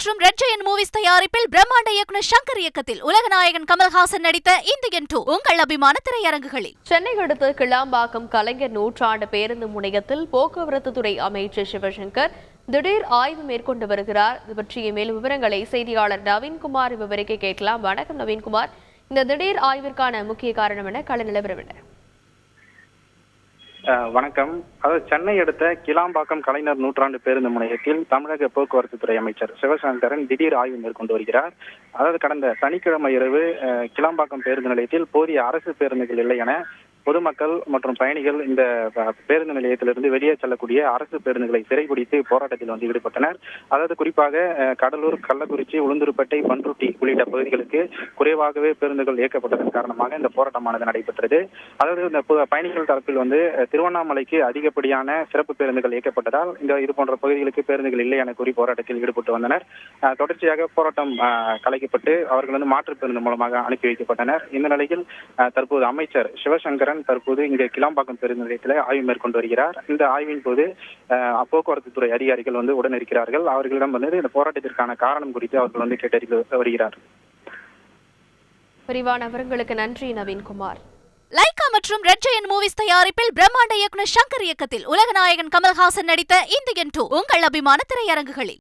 மற்றும் red giant movies தயாரிப்பில் பிரம்மாண்ட இயக்குனர் சங்கர் இயக்கத்தில் உலகநாயகன் கமல்ஹாசன் நடித்த இந்தியன் டூ உங்கள் அபிமான திரையரங்குகளில். சென்னை அடுத்த கிளாம்பாக்கம் கலைஞர் நூற்றாண்டு பேருந்து முனையத்தில் போக்குவரத்து துறை அமைச்சர் சிவசங்கர் திடீர் ஆய்வு மேற்கொண்டு வருகிறார். இது பற்றிய மேல் விவரங்களை செய்தியாளர் நவீன்குமார் விவரிக்க கேட்கலாம். வணக்கம் நவீன்குமார். இந்த திடீர் ஆய்விற்கான முக்கிய காரணம் என கள நிலவரம் என்ன? வணக்கம். அதாவது சென்னை அடுத்த கிளாம்பாக்கம் கலைஞர் நூற்றாண்டு பேருந்து முனையத்தில் தமிழக போக்குவரத்து துறை அமைச்சர் சிவசங்கரன் திடீர் ஆய்வு மேற்கொண்டு வருகிறார். அதாவது கடந்த சனிக்கிழமை இரவு அஹ், கிளாம்பாக்கம் பேருந்து நிலையத்தில் போதிய அரசு பேருந்துகள் இல்லை என பொதுமக்கள் மற்றும் பயணிகள் இந்த பேருந்து நிலையத்திலிருந்து வெளியே செல்லக்கூடிய அரசு பேருந்துகளை சிறைபிடித்து போராட்டத்தில் வந்து ஈடுபட்டனர். அதாவது குறிப்பாக கடலூர் கள்ளக்குறிச்சி உளுந்தூர்பேட்டை பன்ருட்டி உள்ளிட்ட பகுதிகளுக்கு குறைவாகவே பேருந்துகள் இயக்கப்பட்டதன் காரணமாக இந்த போராட்டமானது நடைபெற்றது. அதாவது இந்த பயணிகள் தரப்பில் வந்து திருவண்ணாமலைக்கு அதிகப்படியான சிறப்பு பேருந்துகள் இயக்கப்பட்டதால் இந்த இது போன்ற பகுதிகளுக்கு பேருந்துகள் இல்லை என கூறி போராட்டத்தில் ஈடுபட்டு வந்தனர். தொடர்ச்சியாக போராட்டம் கலைக்கப்பட்டு அவர்கள் வந்து மாற்றுப் பேருந்து மூலமாக அனுப்பி வைக்கப்பட்டனர். இந்த நிலையில் தற்போது அமைச்சர் சிவசங்கரன் தற்போது இங்கே கிளாம்பாக்கம் பேருந்து நிலையத்தில் ஆய்வு மேற்கொண்டு வருகிறார். இந்த ஆய்வின் போது போக்குவரத்து துறை அதிகாரிகள் வந்து உடன் இருக்கிறார்கள் அவர்களிடம் வந்து இந்த போராட்டத்திற்கான காரணம் குறித்து அவர்கள் வந்து கேட்டறிந்து வருகிறார். விரிவான விவரங்களுக்கு நன்றி நவீன்குமார் லைகா மற்றும் ரெட் ஜெயன் மூவிஸ் தயாரிப்பில் பிரம்மாண்ட இயக்குனர் சங்கர் இயக்கத்தில் உலகநாயகன் கமல்ஹாசன் நடித்த இந்தியன் டூ உங்கள் அபிமான திரையரங்குகளில்.